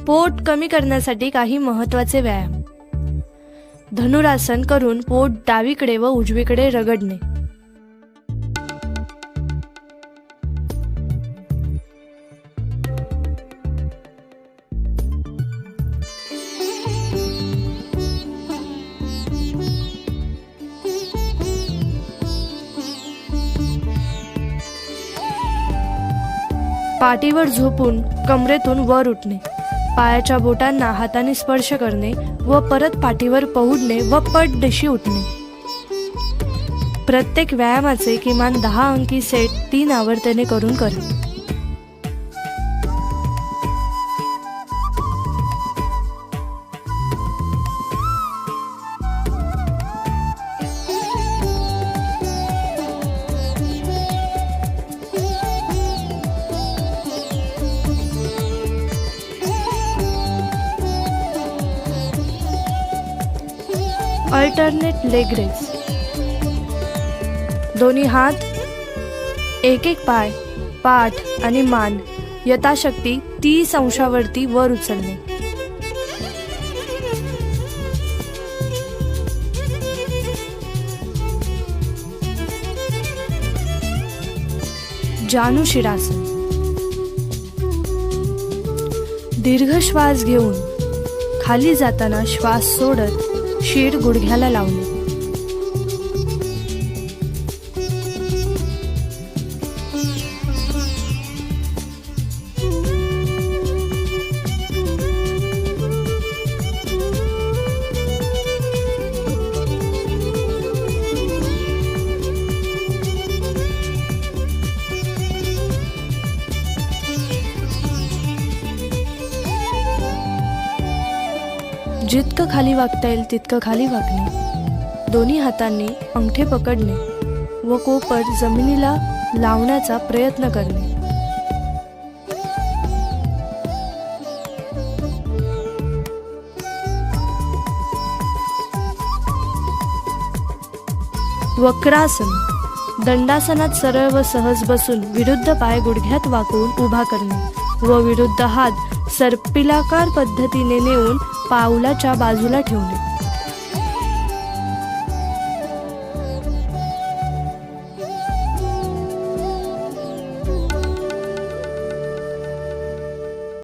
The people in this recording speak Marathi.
पोट कमी करण्यासाठी काही महत्त्वाचे व्यायाम. धनुरासन करून पोट डावीकडे व उजवीकडे रगडणे. पाठीवर झोपून कमरेतून वर उठणे. पायाच्या बोटांना हाताने स्पर्श करणे व परत पाठीवर पहुडणे व पट दिशी उठणे. प्रत्येक व्यायामाचे किमान दहा अंकी सेट तीन आवर्तने करून करे अल्टरनेट लेग रेस दोन्ही हात एक एक पाय पाठ आणि मान यथाशक्ती तीस अंशावरती वर उचलणे. जानू शिरासन दीर्घ श्वास घेऊन खाली जाताना श्वास सोडत शीर गुडघ्याला लावली. जितकं खाली वागता येईल तितकं खाली वागणे. दोन्ही हातांनी अंगठे पकडणे व कोपर जमिनीला लावण्याचा प्रयत्न करणे. वक्रासन दंडासनात सरळ व सहज बसून विरुद्ध पाय गुडघ्यात वाकवून उभा करणे व विरुद्ध हात सर्पिलाकार पद्धतीने नेऊन पावलाच्या बाजूला ठेवणे